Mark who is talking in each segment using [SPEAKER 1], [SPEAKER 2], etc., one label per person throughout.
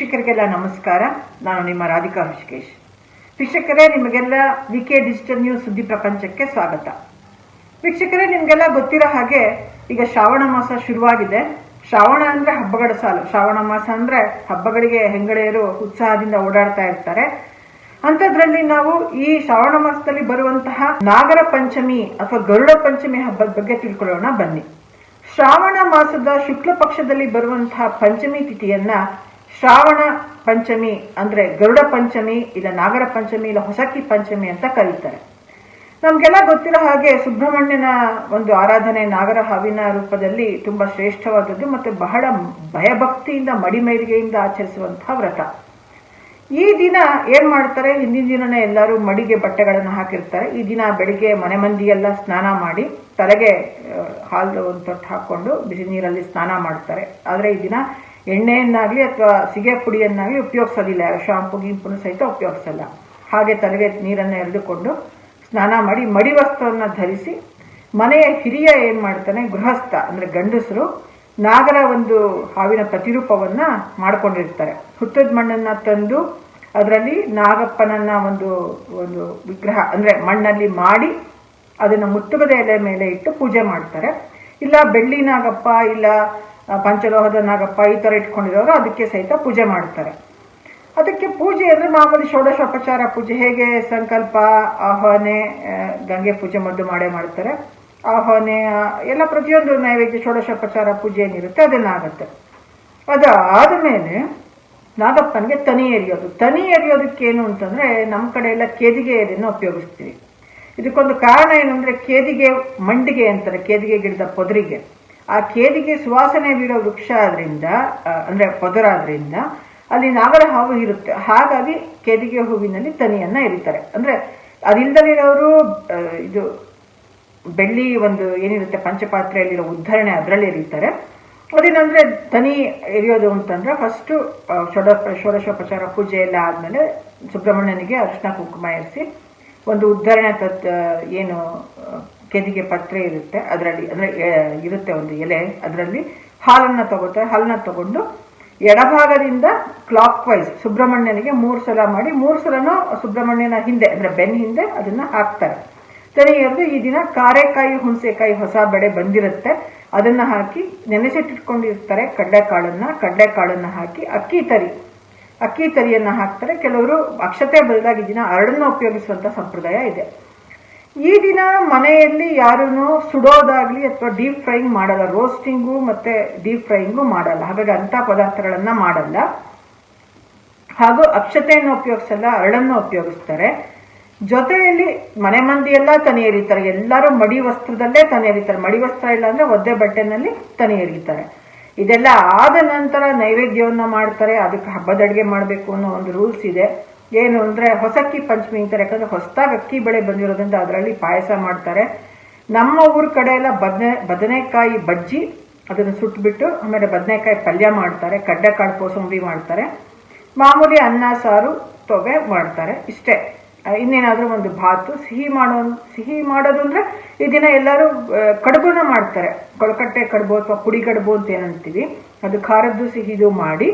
[SPEAKER 1] ವೀಕ್ಷಕರಿಗೆಲ್ಲ ನಮಸ್ಕಾರ. ನಾನು ನಿಮ್ಮ ರಾಧಿಕಾ ಹೃಷಿಕೇಶ್ ವೀಕ್ಷಕರೇ, ನಿಮಗೆಲ್ಲ ವಿ ಕೆ ಡಿಜಿಟಲ್ ನ್ಯೂಸ್ ಸುದ್ದಿ ಪ್ರಪಂಚಕ್ಕೆ ಸ್ವಾಗತ. ವೀಕ್ಷಕರೇ, ನಿಮಗೆಲ್ಲ ಗೊತ್ತಿರೋ ಹಾಗೆ ಈಗ ಶ್ರಾವಣ ಮಾಸ ಶುರುವಾಗಿದೆ. ಶ್ರಾವಣ ಅಂದ್ರೆ ಹಬ್ಬಗಳ ಸಾಲು. ಶ್ರಾವಣ ಮಾಸ ಅಂದ್ರೆ ಹಬ್ಬಗಳಿಗೆ ಹೆಂಗಳೆಯರು ಉತ್ಸಾಹದಿಂದ ಓಡಾಡ್ತಾ ಇರ್ತಾರೆ. ಅಂಥದ್ರಲ್ಲಿ ನಾವು ಈ ಶ್ರಾವಣ ಮಾಸದಲ್ಲಿ ಬರುವಂತಹ ನಾಗರ ಪಂಚಮಿ ಅಥವಾ ಗರುಡ ಪಂಚಮಿ ಹಬ್ಬದ ಬಗ್ಗೆ ತಿಳ್ಕೊಳ್ಳೋಣ ಬನ್ನಿ. ಶ್ರಾವಣ ಮಾಸದ ಶುಕ್ಲ ಪಕ್ಷದಲ್ಲಿ ಬರುವಂತಹ ಪಂಚಮಿ ತಿಥಿಯನ್ನ ಶ್ರಾವಣ ಪಂಚಮಿ ಅಂದ್ರೆ ಗರುಡ ಪಂಚಮಿ, ಇಲ್ಲ ನಾಗರ ಪಂಚಮಿ, ಇಲ್ಲ ಹೊಸಕಿ ಪಂಚಮಿ ಅಂತ ಕರೀತಾರೆ. ನಮ್ಗೆಲ್ಲ ಗೊತ್ತಿರೋ ಹಾಗೆ ಸುಬ್ರಹ್ಮಣ್ಯನ ಒಂದು ಆರಾಧನೆ ನಾಗರ ಹಾವಿನ ರೂಪದಲ್ಲಿ ತುಂಬಾ ಶ್ರೇಷ್ಠವಾದದ್ದು ಮತ್ತೆ ಬಹಳ ಭಯಭಕ್ತಿಯಿಂದ ಮಡಿಮೈರಿಗೆಯಿಂದ ಆಚರಿಸುವಂತಹ ವ್ರತ. ಈ ದಿನ ಏನ್ ಮಾಡ್ತಾರೆ? ಹಿಂದಿನ ದಿನನೇ ಎಲ್ಲರೂ ಮಡಿಗೆ ಬಟ್ಟೆಗಳನ್ನು ಹಾಕಿರ್ತಾರೆ. ಈ ದಿನ ಬೆಳಿಗ್ಗೆ ಮನೆ ಮಂದಿಯೆಲ್ಲ ಸ್ನಾನ ಮಾಡಿ ತಲೆಗೆ ಹಾಲು ಒಂದು ತೊಟ್ಟು ಹಾಕೊಂಡು ಬಿಸಿ ನೀರಲ್ಲಿ ಸ್ನಾನ ಮಾಡ್ತಾರೆ. ಆದ್ರೆ ಈ ದಿನ ಎಣ್ಣೆಯನ್ನಾಗ್ಲಿ ಅಥವಾ ಸಿಗೆ ಪುಡಿಯನ್ನಾಗಲಿ ಉಪಯೋಗಿಸೋದಿಲ್ಲ. ಶಾಂಪು, ಗಿಂಪುನು ಸಹಿತ ಉಪಯೋಗಿಸಲ್ಲ. ಹಾಗೆ ತಲೆಗೆ ನೀರನ್ನು ಎರೆದುಕೊಂಡು ಸ್ನಾನ ಮಾಡಿ ಮಡಿ ವಸ್ತ್ರವನ್ನು ಧರಿಸಿ ಮನೆಯ ಹಿರಿಯ ಏನು ಮಾಡ್ತಾನೆ? ಗೃಹಸ್ಥ, ಅಂದರೆ ಗಂಡಸರು ನಾಗರ ಒಂದು ಹಾವಿನ ಪ್ರತಿರೂಪವನ್ನು ಮಾಡಿಕೊಂಡಿರ್ತಾರೆ. ಹುತ್ತದ ಮಣ್ಣನ್ನು ತಂದು ಅದರಲ್ಲಿ ನಾಗಪ್ಪನನ್ನ ಒಂದು ಒಂದು ವಿಗ್ರಹ, ಅಂದರೆ ಮಣ್ಣಲ್ಲಿ ಮಾಡಿ ಅದನ್ನು ಮುತ್ತುಗದ ಎಲೆ ಮೇಲೆ ಇಟ್ಟು ಪೂಜೆ ಮಾಡ್ತಾರೆ. ಇಲ್ಲ ಬೆಳ್ಳಿ ನಾಗಪ್ಪ, ಇಲ್ಲ ಪಂಚಲೋಹದ ನಾಗಪ್ಪ ಈ ಥರ ಇಟ್ಕೊಂಡಿರೋರು, ಅದಕ್ಕೆ ಸಹಿತ ಪೂಜೆ ಮಾಡ್ತಾರೆ. ಅದಕ್ಕೆ ಪೂಜೆ ಅಂದರೆ ಮಾಮೂಲಿ ಷೋಡಶೋಪಚಾರ ಪೂಜೆ, ಹೇಗೆ ಸಂಕಲ್ಪ, ಆಹ್ವಾನೆ ಗಂಗೆ ಪೂಜೆ ಮೊದಲು ಮಾಡೇ ಮಾಡ್ತಾರೆ. ಆಹ್ವಾನೆ ಎಲ್ಲ ಪ್ರತಿಯೊಂದು ನೈವೇದ್ಯ, ಷೋಡಶೋಪಚಾರ, ಪೂಜೆ ಏನಿರುತ್ತೆ ಅದನ್ನಾಗತ್ತೆ ಅದಾದ ಮೇಲೆ ನಾಗಪ್ಪನಿಗೆ ತನಿ ಎರಿಯೋದು. ತನಿ ಎರಿಯೋದಕ್ಕೆ ಏನು ಅಂತಂದ್ರೆ ನಮ್ಮ ಕಡೆ ಎಲ್ಲ ಕೇದಿಗೆ ಎಲೆಯನ್ನು ಉಪಯೋಗಿಸ್ತೀವಿ. ಇದಕ್ಕೊಂದು ಕಾರಣ ಏನಂದರೆ ಕೇದಿಗೆ ಮಂಡಿಗೆ ಅಂತಾರೆ, ಕೇದಿಗೆ ಗಿಡದ ಪೊದರಿಗೆ. ಆ ಕೇದಿಗೆ ಸುವಾಸನೆ ಬೀರೋ ವೃಕ್ಷ ಆದ್ರಿಂದ ಅಂದರೆ ಪೊದರಾದ್ರಿಂದ ಅಲ್ಲಿ ನಾಗರ ಹಾವು ಇರುತ್ತೆ. ಹಾಗಾಗಿ ಕೇದಿಗೆ ಹೂವಿನಲ್ಲಿ ತನಿಯನ್ನ ಇರಿತಾರೆ ಅಂದ್ರೆ ಅದಿಲ್ದಲಿರೋರು ಆ, ಇದು ಬೆಳ್ಳಿ ಒಂದು ಏನಿರುತ್ತೆ ಪಂಚಪಾತ್ರೆಯಲ್ಲಿರೋ ಉದ್ಧರಣೆ ಅದರಲ್ಲಿ ಎರೀತಾರೆ. ಅದೇನಂದ್ರೆ ತನಿ ಎರಿಯೋದು ಅಂತಂದ್ರೆ ಫಸ್ಟ್ ಷೋಡ ಷೋಡಶೋಪಚಾರ ಪೂಜೆ ಎಲ್ಲ ಆದಮೇಲೆ ಸುಬ್ರಹ್ಮಣ್ಯನಿಗೆ ಅರ್ಶನ ಕುಂಕುಮ ಇರಿಸಿ ಒಂದು ಉದ್ಧರಣೆ ತತ್ ಏನು ಕೆದಿಗೆ ಪತ್ರೆ ಇರುತ್ತೆ. ಅದರಲ್ಲಿ, ಅಂದರೆ ಇರುತ್ತೆ ಒಂದು ಎಲೆ. ಅದರಲ್ಲಿ ಹಾಲನ್ನು ತಗೋತಾರೆ. ಹಾಲನ್ನ ತಗೊಂಡು ಎಡಭಾಗದಿಂದ ಕ್ಲಾಕ್ ವೈಸ್ ಸುಬ್ರಹ್ಮಣ್ಯನಿಗೆ ಮೂರು ಸಲ ಮಾಡಿ, ಮೂರು ಸಲನೂ ಸುಬ್ರಹ್ಮಣ್ಯನ ಹಿಂದೆ, ಅಂದರೆ ಬೆನ್ ಹಿಂದೆ ಅದನ್ನು ಹಾಕ್ತಾರೆ. ತನಿಯರ್ದು ಈ ದಿನ ಕಾರೆಕಾಯಿ, ಹುಣಸೆಕಾಯಿ ಹೊಸ ಬೆಳೆ ಬಂದಿರುತ್ತೆ. ಅದನ್ನು ಹಾಕಿ ನೆನೆಸಿಟ್ಟಿಟ್ಕೊಂಡಿರ್ತಾರೆ ಕಡಲೆಕಾಳನ್ನ. ಕಡಲೆಕಾಳನ್ನ ಹಾಕಿ ಅಕ್ಕಿ ತರಿ. ಅಕ್ಕಿ ತರಿಯನ್ನು ಹಾಕ್ತಾರೆ. ಕೆಲವರು ಅಕ್ಷತೆ ಬದಲಾಗಿ ದಿನ ಅರಳನ್ನು ಉಪಯೋಗಿಸುವಂಥ ಸಂಪ್ರದಾಯ ಇದೆ. ಈ ದಿನ ಮನೆಯಲ್ಲಿ ಯಾರೂ ಸುಡೋದಾಗ್ಲಿ ಅಥವಾ ಡೀಪ್ ಫ್ರೈಯಿಂಗ್ ಮಾಡಲ್ಲ, ರೋಸ್ಟಿಂಗು ಮತ್ತೆ ಡೀಪ್ ಫ್ರೈಯಿಂಗು ಮಾಡಲ್ಲ. ಹಾಗಾಗಿ ಅಂಥ ಪದಾರ್ಥಗಳನ್ನ ಮಾಡಲ್ಲ. ಹಾಗೂ ಅಕ್ಷತೆಯನ್ನು ಉಪಯೋಗಿಸಲ್ಲ, ಅರಳನ್ನು ಉಪಯೋಗಿಸ್ತಾರೆ. ಜೊತೆಯಲ್ಲಿ ಮನೆ ಮಂದಿ ಎಲ್ಲ ತನಿ ಎರಿತಾರೆ. ಎಲ್ಲರೂ ಮಡಿ ವಸ್ತ್ರದಲ್ಲೇ ತನಿ ಎರಿತಾರೆ. ಮಡಿ ವಸ್ತ್ರ ಇಲ್ಲ ಅಂದ್ರೆ ಒದ್ದೆ ಬಟ್ಟೆನಲ್ಲಿ ತನಿ ಎರಿತಾರೆ. ಇದೆಲ್ಲ ಆದ ನಂತರ ನೈವೇದ್ಯವನ್ನು ಮಾಡ್ತಾರೆ. ಅದಕ್ಕೆ ಹಬ್ಬದ ಅಡುಗೆ ಮಾಡಬೇಕು ಅನ್ನೋ ಒಂದು ರೂಲ್ಸ್ ಇದೆ. ಏನು ಅಂದರೆ ಹೊಸಕ್ಕಿ ಪಂಚಮಿ ಅಂತಾರೆ. ಯಾಕಂದರೆ ಹೊಸದಾಗಿ ಅಕ್ಕಿ ಬೆಳೆ ಬಂದಿರೋದ್ರಿಂದ ಅದರಲ್ಲಿ ಪಾಯಸ ಮಾಡ್ತಾರೆ. ನಮ್ಮ ಊರ ಕಡೆ ಎಲ್ಲ ಬದನೆ, ಬದನೆಕಾಯಿ ಬಜ್ಜಿ ಅದನ್ನು ಸುಟ್ಬಿಟ್ಟು ಆಮೇಲೆ ಬದನೆಕಾಯಿ ಪಲ್ಯ ಮಾಡ್ತಾರೆ. ಕಡ್ಲೆಕಾಳು ಕೋಸಂಬರಿ ಮಾಡ್ತಾರೆ. ಮಾಮೂಲಿ ಅನ್ನ, ಸಾರು ತೊಗೆ ಮಾಡ್ತಾರೆ ಇಷ್ಟೇ. ಇನ್ನೇನಾದರೂ ಒಂದು ಭಾತು, ಸಿಹಿ ಮಾಡೋ, ಸಿಹಿ ಮಾಡೋದು ಅಂದರೆ ಈ ದಿನ ಎಲ್ಲರೂ ಕಡುಬುನ ಮಾಡ್ತಾರೆ. ಕೊಳಕಟ್ಟೆ ಕಡುಬು ಅಥವಾ ಪುಡಿ ಕಡುಬು ಅಂತ ಏನಂತೀವಿ. ಅದು ಖಾರದ್ದು ಸಿಹಿದು ಮಾಡಿ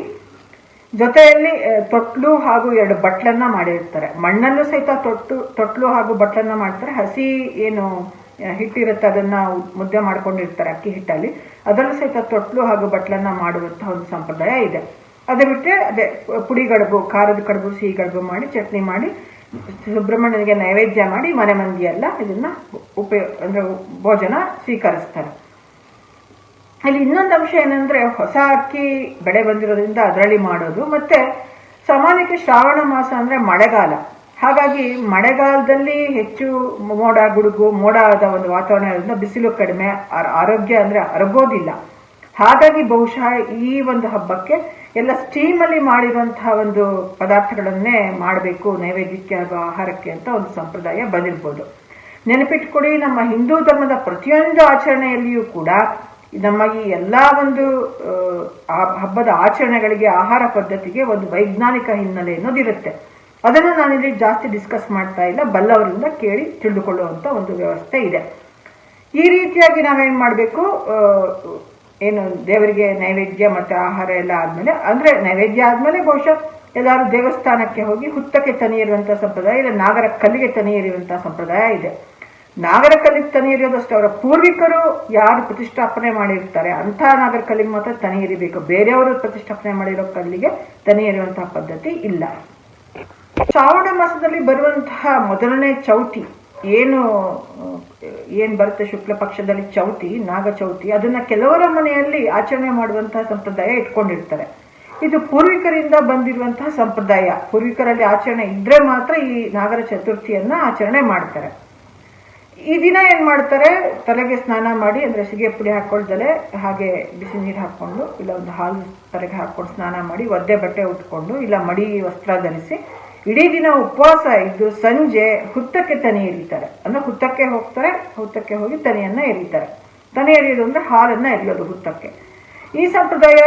[SPEAKER 1] ಜೊತೆಯಲ್ಲಿ ತೊಟ್ಲು ಹಾಗೂ ಎರಡು ಬಟ್ಲನ್ನ ಮಾಡಿರ್ತಾರೆ. ಮಣ್ಣಲ್ಲೂ ಸಹಿತ ತೊಟ್ಟು, ತೊಟ್ಲು ಹಾಗೂ ಬಟ್ಲನ್ನ ಮಾಡ್ತಾರೆ. ಹಸಿ ಏನು ಹಿಟ್ಟಿರುತ್ತೆ, ಅದನ್ನ ಮುದ್ದೆ ಮಾಡ್ಕೊಂಡಿರ್ತಾರೆ ಅಕ್ಕಿ ಹಿಟ್ಟಲ್ಲಿ. ಅದರಲ್ಲೂ ಸಹಿತ ತೊಟ್ಲು ಹಾಗೂ ಬಟ್ಲನ್ನ ಮಾಡುವಂತಹ ಒಂದು ಸಂಪ್ರದಾಯ ಇದೆ. ಅದೇ ಬಿಟ್ಟರೆ ಅದೇ ಪುಡಿ ಕಡುಬು ಖಾರದ ಕಡುಬು, ಸಿಹಿ ಕಡುಬು ಮಾಡಿ, ಚಟ್ನಿ ಮಾಡಿ, ಸುಬ್ರಹ್ಮಣ್ಯನಿಗೆ ನೈವೇದ್ಯ ಮಾಡಿ, ಮನೆ ಮಂದಿಯೆಲ್ಲ ಇದನ್ನ ಉಪಯೋಗ ಅಂದ್ರೆ ಭೋಜನ ಸ್ವೀಕರಿಸ್ತಾರೆ. ಅಲ್ಲಿ ಇನ್ನೊಂದು ಅಂಶ ಏನಂದ್ರೆ ಹೊಸ ಅಕ್ಕಿ ಬೆಳೆ ಬಂದಿರೋದ್ರಿಂದ ಅದರಲ್ಲಿ ಮಾಡೋದು. ಮತ್ತೆ ಸಾಮಾನ್ಯಕ್ಕೆ ಶ್ರಾವಣ ಮಾಸ ಅಂದ್ರೆ ಮಳೆಗಾಲ. ಹಾಗಾಗಿ ಮಳೆಗಾಲದಲ್ಲಿ ಹೆಚ್ಚು ಮೋಡ, ಗುಡುಗು, ಮೋಡ ಆದ ಒಂದು ವಾತಾವರಣ ಇರೋದ್ರಿಂದ ಬಿಸಿಲು ಕಡಿಮೆ ಆರೋಗ್ಯ ಅಂದ್ರೆ ಅರಗೋದಿಲ್ಲ. ಹಾಗಾಗಿ ಬಹುಶಃ ಈ ಒಂದು ಹಬ್ಬಕ್ಕೆ ಎಲ್ಲ ಸ್ಟೀಮ್ ಅಲ್ಲಿ ಮಾಡಿರುವಂತಹ ಒಂದು ಪದಾರ್ಥಗಳನ್ನೇ ಮಾಡಬೇಕು, ನೈವೇದ್ಯಕ್ಕೆ ಹಾಗೂ ಆಹಾರಕ್ಕೆ ಅಂತ ಒಂದು ಸಂಪ್ರದಾಯ ಬಂದಿರ್ಬೋದು. ನೆನಪಿಟ್ಕೊಡಿ ನಮ್ಮ ಹಿಂದೂ ಧರ್ಮದ ಪ್ರತಿಯೊಂದು ಆಚರಣೆಯಲ್ಲಿಯೂ ಕೂಡ ನಮ್ಮ ಈ ಎಲ್ಲ ಒಂದು ಹಬ್ಬದ ಆಚರಣೆಗಳಿಗೆ ಆಹಾರ ಪದ್ಧತಿಗೆ ಒಂದು ವೈಜ್ಞಾನಿಕ ಹಿನ್ನೆಲೆ ಅನ್ನೋದಿರುತ್ತೆ ಅದನ್ನು ನಾನಿಲ್ಲಿ ಜಾಸ್ತಿ ಡಿಸ್ಕಸ್ ಮಾಡ್ತಾ ಇಲ್ಲ. ಬಲ್ಲವರಿಂದ ಕೇಳಿ ತಿಳಿದುಕೊಳ್ಳುವಂತ ಒಂದು ವ್ಯವಸ್ಥೆ ಇದೆ. ಈ ರೀತಿಯಾಗಿ ನಾವೇನ್ ಮಾಡಬೇಕು? ಏನು ದೇವರಿಗೆ ನೈವೇದ್ಯ ಮತ್ತು ಆಹಾರ ಎಲ್ಲ ಆದಮೇಲೆ, ಅಂದರೆ ನೈವೇದ್ಯ ಆದಮೇಲೆ ಬಹುಶಃ ಎಲ್ಲರೂ ದೇವಸ್ಥಾನಕ್ಕೆ ಹೋಗಿ ಹುತ್ತಕ್ಕೆ ತನಿ ಇರುವಂತಹ ಸಂಪ್ರದಾಯ ಇಲ್ಲ, ನಾಗರ ಕಲ್ಲಿಗೆ ತನಿ ಇರುವಂತಹ ಸಂಪ್ರದಾಯ ಇದೆ. ನಾಗರ ಕಲ್ಲಿಗೆ ತನಿ ಅವರ ಪೂರ್ವಿಕರು ಯಾರು ಪ್ರತಿಷ್ಠಾಪನೆ ಮಾಡಿರ್ತಾರೆ ಅಂತಹ ನಾಗರ ಕಲ್ಲಿಗೆ ಮಾತ್ರ ತನಿ ಎರಿಬೇಕು ಬೇರೆಯವರು ಪ್ರತಿಷ್ಠಾಪನೆ ಮಾಡಿರೋ ಕಲ್ಲಿಗೆ ತನಿ ಎರೆಯುವಂತಹ ಪದ್ಧತಿ ಇಲ್ಲ. ಶ್ರಾವಣ ಮಾಸದಲ್ಲಿ ಬರುವಂತಹ ಮೊದಲನೇ ಚೌತಿ, ಏನು, ಏನ್ ಬರುತ್ತೆ ಶುಕ್ಲ ಪಕ್ಷದಲ್ಲಿ ಚೌತಿ, ನಾಗ ಚೌತಿ, ಅದನ್ನ ಕೆಲವರ ಮನೆಯಲ್ಲಿ ಆಚರಣೆ ಮಾಡುವಂತಹ ಸಂಪ್ರದಾಯ ಇಟ್ಕೊಂಡಿರ್ತಾರೆ. ಇದು ಪೂರ್ವಿಕರಿಂದ ಬಂದಿರುವಂತಹ ಸಂಪ್ರದಾಯ. ಪೂರ್ವಿಕರಲ್ಲಿ ಆಚರಣೆ ಇದ್ರೆ ಮಾತ್ರ ಈ ನಾಗರ ಚತುರ್ಥಿಯನ್ನ ಆಚರಣೆ ಮಾಡ್ತಾರೆ. ಈ ದಿನ ಏನು ಮಾಡ್ತಾರೆ? ತಲೆಗೆ ಸ್ನಾನ ಮಾಡಿ ಅಂದ್ರೆ ಸಿಗೆ ಪುಡಿ ಹಾಕೊಳ್ದಲೆ ಹಾಗೆ ಬಿಸಿ ನೀರು ಹಾಕೊಂಡು, ಇಲ್ಲ ಒಂದು ಹಾಲು ತಲೆಗೆ ಹಾಕೊಂಡು ಸ್ನಾನ ಮಾಡಿ ಒದ್ದೆ ಬಟ್ಟೆ ಉಟ್ಕೊಂಡು, ಇಲ್ಲ ಮಡಿ ವಸ್ತ್ರ ಧರಿಸಿ ಇಡೀ ದಿನ ಉಪವಾಸ ಇದ್ದು ಸಂಜೆ ಹುತ್ತಕ್ಕೆ ತನಿ ಎರಿತಾರೆ. ಅಂದ್ರೆ ಹುತ್ತಕ್ಕೆ ಹೋಗ್ತಾರೆ, ಹುತ್ತಕ್ಕೆ ಹೋಗಿ ತನಿಯನ್ನ ಎರಿತಾರೆ. ತನಿ ಎರಿಯೋದು ಅಂದ್ರೆ ಹಾಲನ್ನ ಎರಿಯೋದು ಹುತ್ತಕ್ಕೆ. ಈ ಸಂಪ್ರದಾಯ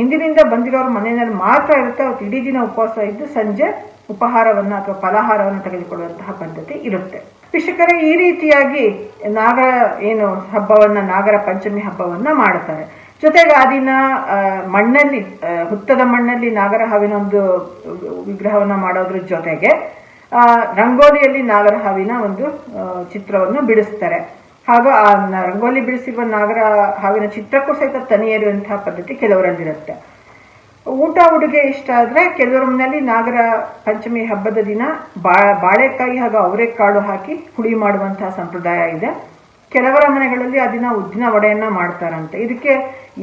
[SPEAKER 1] ಹಿಂದಿನಿಂದ ಬಂದಿರೋರು ಮನೆಯಲ್ಲಿ ಮಾತ್ರ ಇರುತ್ತೆ. ಅವತ್ತು ಇಡೀ ದಿನ ಉಪವಾಸ ಇದ್ದು ಸಂಜೆ ಉಪಹಾರವನ್ನು ಅಥವಾ ಫಲಾಹಾರವನ್ನು ತೆಗೆದುಕೊಳ್ಳುವಂತಹ ಪದ್ಧತಿ ಇರುತ್ತೆ. ಶಿಕ್ಷಕರೇ ಈ ರೀತಿಯಾಗಿ ನಾಗರ ಏನು ಹಬ್ಬವನ್ನ, ನಾಗರ ಪಂಚಮಿ ಹಬ್ಬವನ್ನ ಮಾಡ್ತಾರೆ ಜೊತೆಗೆ ಆ ದಿನ ಮಣ್ಣಲ್ಲಿ ಹುತ್ತದ ಮಣ್ಣಲ್ಲಿ ನಾಗರ ಹಾವಿನ ಒಂದು ವಿಗ್ರಹವನ್ನ ಮಾಡೋದ್ರ ಜೊತೆಗೆ ರಂಗೋಲಿಯಲ್ಲಿ ನಾಗರ ಹಾವಿನ ಒಂದು ಚಿತ್ರವನ್ನು ಬಿಡಿಸ್ತಾರೆ. ಹಾಗೂ ಆ ರಂಗೋಲಿ ಬಿಡಿಸಿರುವ ನಾಗರ ಹಾವಿನ ಚಿತ್ರಕ್ಕೂ ಸಹಿತ ತನಿ ಎರೆಯುವಂತಹ ಪದ್ಧತಿ ಕೆಲವರಲ್ಲಿರುತ್ತೆ ಊಟ ಉಡುಗೆ ಇಷ್ಟ ಆದ್ರೆ ಕೆಲವರ ಮನೆಯಲ್ಲಿ ನಾಗರ ಪಂಚಮಿ ಹಬ್ಬದ ದಿನ ಬಾ, ಬಾಳೆಕಾಯಿ ಹಾಗೂ ಅವರೆಕಾಳು ಹಾಕಿ ಹುಳಿ ಮಾಡುವಂತಹ ಸಂಪ್ರದಾಯ ಇದೆ. ಕೆಲವರ ಮನೆಗಳಲ್ಲಿ ಆ ದಿನ ಉದ್ದಿನ ವಡೆಯನ್ನ ಮಾಡ್ತಾರಂತೆ. ಇದಕ್ಕೆ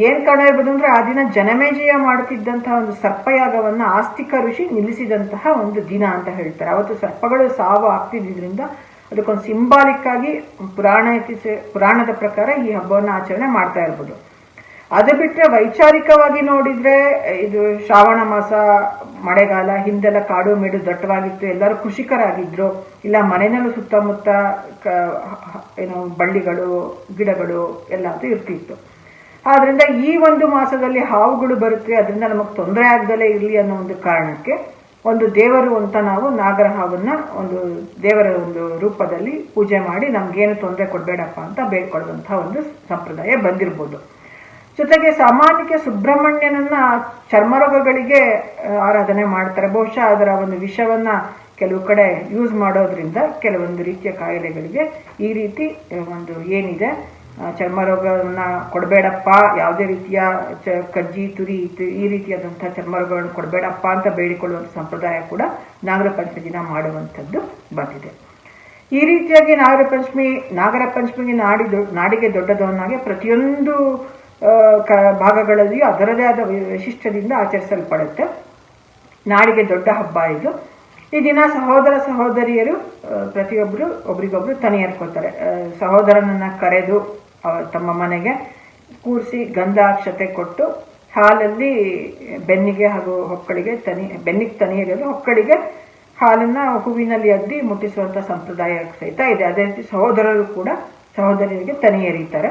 [SPEAKER 1] ಏನ್ ಕಾರಣ ಇರ್ಬೋದು ಅಂದ್ರೆ ಆ ದಿನ ಜನಮೇಜಯ ಮಾಡುತ್ತಿದ್ದಂತಹ ಒಂದು ಸರ್ಪಯಾಗವನ್ನ ಆಸ್ತಿಕ ಋಷಿ ನಿಲ್ಲಿಸಿದಂತಹ ಒಂದು ದಿನ ಅಂತ ಹೇಳ್ತಾರೆ. ಅವತ್ತು ಸರ್ಪಗಳು ಸಾವು ಆಗ್ತಿದ್ದರಿಂದ ಅದಕ್ಕೊಂದು ಸಿಂಬಾಲಿಕ್ ಆಗಿ ಪುರಾಣ ಪುರಾಣದ ಪ್ರಕಾರ ಈ ಹಬ್ಬವನ್ನು ಆಚರಣೆ ಮಾಡ್ತಾ ಇರ್ಬೋದು. ಅದು ಬಿಟ್ರೆ ವೈಚಾರಿಕವಾಗಿ ನೋಡಿದ್ರೆ, ಇದು ಶ್ರಾವಣ ಮಾಸ, ಮಳೆಗಾಲ, ಹಿಂದೆಲ್ಲ ಕಾಡು ಮೇಡು ದಟ್ಟವಾಗಿತ್ತು, ಎಲ್ಲರೂ ಕೃಷಿಕರಾಗಿದ್ರು ಇಲ್ಲ, ಮನೆಯಲ್ಲೂ ಸುತ್ತಮುತ್ತ ಏನು ಬಳ್ಳಿಗಳು, ಗಿಡಗಳು, ಎಲ್ಲ ಇರ್ತಿತ್ತು. ಆದ್ರಿಂದ ಈ ಒಂದು ಮಾಸದಲ್ಲಿ ಹಾವುಗಳು ಬರುತ್ತೆ, ಅದರಿಂದ ನಮಗೆ ತೊಂದರೆ ಆಗದಲೇ ಇರಲಿ ಅನ್ನೋ ಒಂದು ಕಾರಣಕ್ಕೆ ಒಂದು ದೇವರು ಅಂತ ನಾವು ನಾಗರ ಹಾವನ್ನ ಒಂದು ದೇವರ ಒಂದು ರೂಪದಲ್ಲಿ ಪೂಜೆ ಮಾಡಿ ನಮ್ಗೇನು ತೊಂದರೆ ಕೊಡಬೇಡಪ್ಪ ಅಂತ ಬೇಡ್ಕೊಳ್ಳುವಂತಹ ಒಂದು ಸಂಪ್ರದಾಯ ಬಂದಿರ್ಬೋದು. ಜೊತೆಗೆ ಸಾಮಾನ್ಯಕ್ಕೆ ಸುಬ್ರಹ್ಮಣ್ಯನನ್ನ ಚರ್ಮರೋಗಗಳಿಗೆ ಆರಾಧನೆ ಮಾಡ್ತಾರೆ. ಬಹುಶಃ ಅದರ ಒಂದು ವಿಷವನ್ನ ಕೆಲವು ಕಡೆ ಯೂಸ್ ಮಾಡೋದ್ರಿಂದ ಕೆಲವೊಂದು ರೀತಿಯ ಕಾಯಿಲೆಗಳಿಗೆ ಈ ರೀತಿ ಒಂದು ಏನಿದೆ. ಚರ್ಮ ಚರ್ಮರೋಗವನ್ನ ಕೊಡಬೇಡಪ್ಪ, ಯಾವುದೇ ರೀತಿಯ ಕಜ್ಜಿ, ತುರಿ ಈ ರೀತಿಯಾದಂತಹ ಚರ್ಮರೋಗಗಳನ್ನು ಕೊಡಬೇಡಪ್ಪ ಅಂತ ಬೇಡಿಕೊಳ್ಳುವಂಥ ಸಂಪ್ರದಾಯ ಕೂಡ ನಾಗರ ಪಂಚಮಿ ದಿನ ಮಾಡುವಂಥದ್ದು ಬಂದಿದೆ. ಈ ರೀತಿಯಾಗಿ ನಾಗರ ಪಂಚಮಿ ನಾಗರ ಪಂಚಮಿಗೆ ನಾಡಿ ನಾಡಿಗೆ ದೊಡ್ಡದವನಾಗಿ ಪ್ರತಿಯೊಂದು ಭಾಗಗಳಲ್ಲಿಯೂ ಅದರದೇ ಆದ ವೈಶಿಷ್ಟ್ಯದಿಂದ ಆಚರಿಸಲ್ಪಡುತ್ತೆ. ನಾಡಿಗೆ ದೊಡ್ಡ ಹಬ್ಬ ಇದು. ಈ ದಿನ ಸಹೋದರ ಸಹೋದರಿಯರು ಪ್ರತಿಯೊಬ್ಬರು ಒಬ್ರಿಗೊಬ್ರು ತನಿ ಎರ್ಕೋತಾರೆ ಆ, ಸಹೋದರನನ್ನ ಕರೆದು ತಮ್ಮ ಮನೆಗೆ ಕೂರಿಸಿ ಗಂಧಾಕ್ಷತೆ ಕೊಟ್ಟು ಹಾಲಲ್ಲಿ ಬೆನ್ನಿಗೆ ಹಾಗೂ ಹೊಕ್ಕಳಿಗೆ ತನಿ ಬೆನ್ನಿಗೆ ತನಿ ಎರೆಯೋದು ಹೊಕ್ಕಳಿಗೆ ಹಾಲನ್ನ ಹೂವಿನಲ್ಲಿ ಅದ್ದಿ ಮುಟ್ಟಿಸುವಂತ ಸಂಪ್ರದಾಯ ಸಹಿತ ಇದೆ. ಅದೇ ರೀತಿ ಸಹೋದರರು ಕೂಡ ಸಹೋದರಿಯರಿಗೆ ತನಿ ಎರೀತಾರೆ.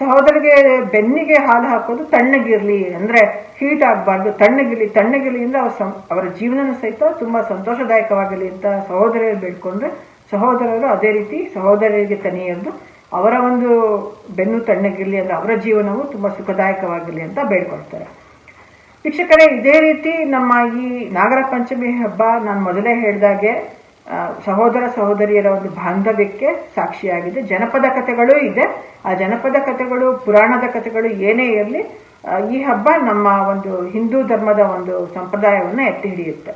[SPEAKER 1] ಸಹೋದರಿಗೆ ಬೆನ್ನಿಗೆ ಹಾಲು ಹಾಕೋದು ತಣ್ಣಗಿರ್ಲಿ ಅಂದ್ರೆ ಹೀಟ್ ಆಗಬಾರ್ದು. ತಣ್ಣಗಿರ್ಲಿ, ತಣ್ಣಗಿರ್ಲಿಯಿಂದ ಅವ್ರ ಸಂ- ಅವರ ಜೀವನ ಸಹಿತ ತುಂಬಾ ಸಂತೋಷದಾಯಕವಾಗಲಿ ಅಂತ ಸಹೋದರಿಯರು ಬೇಡ್ಕೊಂಡ್ರೆ ಸಹೋದರರು ಅದೇ ರೀತಿ ಸಹೋದರಿಯರಿಗೆ ತನಿಯದ್ದು ಅವರ ಒಂದು ಬೆನ್ನು ತಣ್ಣಗಿರ್ಲಿ ಅಂದ್ರೆ ಅವರ ಜೀವನವು ತುಂಬಾ ಸುಖದಾಯಕವಾಗಲಿ ಅಂತ ಬೇಡ್ಕೊಳ್ತಾರೆ. ವೀಕ್ಷಕರೇ, ಇದೇ ರೀತಿ ನಮ್ಮ ಈ ನಾಗರ ಪಂಚಮಿ ಹಬ್ಬ ನಾನು ಮೊದಲೇ ಹೇಳಿದಾಗೆ ಸಹೋದರ ಸಹೋದರಿಯರ ಒಂದು ಬಾಂಧವ್ಯಕ್ಕೆ ಸಾಕ್ಷಿಯಾಗಿದೆ. ಜನಪದ ಕಥೆಗಳು ಇದೆ. ಆ ಜನಪದ ಕಥೆಗಳು, ಪುರಾಣದ ಕಥೆಗಳು ಏನೇ ಇರಲಿ ಈ ಹಬ್ಬ ನಮ್ಮ ಒಂದು ಹಿಂದೂ ಧರ್ಮದ ಒಂದು ಸಂಪ್ರದಾಯವನ್ನು ಎತ್ತಿ ಹಿಡಿಯುತ್ತೆ.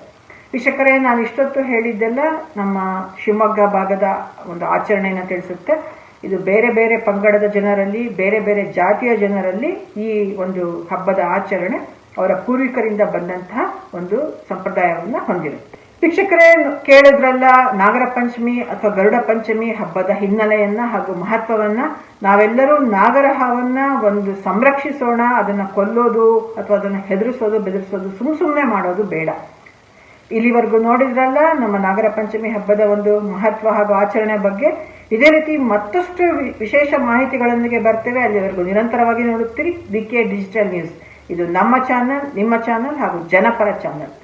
[SPEAKER 1] ವೀಕ್ಷಕರೇ, ನಾನು ಇಷ್ಟೊತ್ತು ಹೇಳಿದ್ದೆಲ್ಲ ನಮ್ಮ ಶಿವಮೊಗ್ಗ ಭಾಗದ ಒಂದು ಆಚರಣೆಯನ್ನು ತಿಳಿಸುತ್ತೆ. ಇದು ಬೇರೆ ಬೇರೆ ಪಂಗಡದ ಜನರಲ್ಲಿ, ಬೇರೆ ಬೇರೆ ಜಾತಿಯ ಜನರಲ್ಲಿ ಈ ಒಂದು ಹಬ್ಬದ ಆಚರಣೆ ಅವರ ಪೂರ್ವಿಕರಿಂದ ಬಂದಂತಹ ಒಂದು ಸಂಪ್ರದಾಯವನ್ನು ಹೊಂದಿರುತ್ತೆ. ಶಿಕ್ಷಕರೇ ಕೇಳಿದ್ರಲ್ಲ ನಾಗರ ಪಂಚಮಿ ಅಥವಾ ಗರುಡ ಪಂಚಮಿ ಹಬ್ಬದ ಹಿನ್ನೆಲೆಯನ್ನ ಹಾಗೂ ಮಹತ್ವವನ್ನ, ನಾವೆಲ್ಲರೂ ನಾಗರ ಹಾವನ್ನ ಒಂದು ಸಂರಕ್ಷಿಸೋಣ, ಅದನ್ನ ಕೊಲ್ಲೋದು ಅಥವಾ ಅದನ್ನ ಹೆದರಿಸೋದು, ಬೆದರಿಸೋದು, ಸುಮ್ ಸುಮ್ಮನೆ ಮಾಡೋದು ಬೇಡ. ಇಲ್ಲಿವರೆಗೂ ನೋಡಿದ್ರಲ್ಲ, ನಮ್ಮ ನಾಗರ ಪಂಚಮಿ ಹಬ್ಬದ ಒಂದು ಮಹತ್ವ ಹಾಗೂ ಆಚರಣೆ ಬಗ್ಗೆ. ಇದೇ ರೀತಿ ಮತ್ತಷ್ಟು ವಿಶೇಷ ಮಾಹಿತಿಗಳೊಂದಿಗೆ ಬರ್ತೇವೆ. ಅಲ್ಲಿವರೆಗೂ ನಿರಂತರವಾಗಿ ನೋಡುತ್ತೀರಿ. K digital news. ಇದು ನಮ್ಮ ಚಾನಲ್, ನಿಮ್ಮ ಚಾನಲ್ ಹಾಗೂ ಜನಪರ ಚಾನಲ್.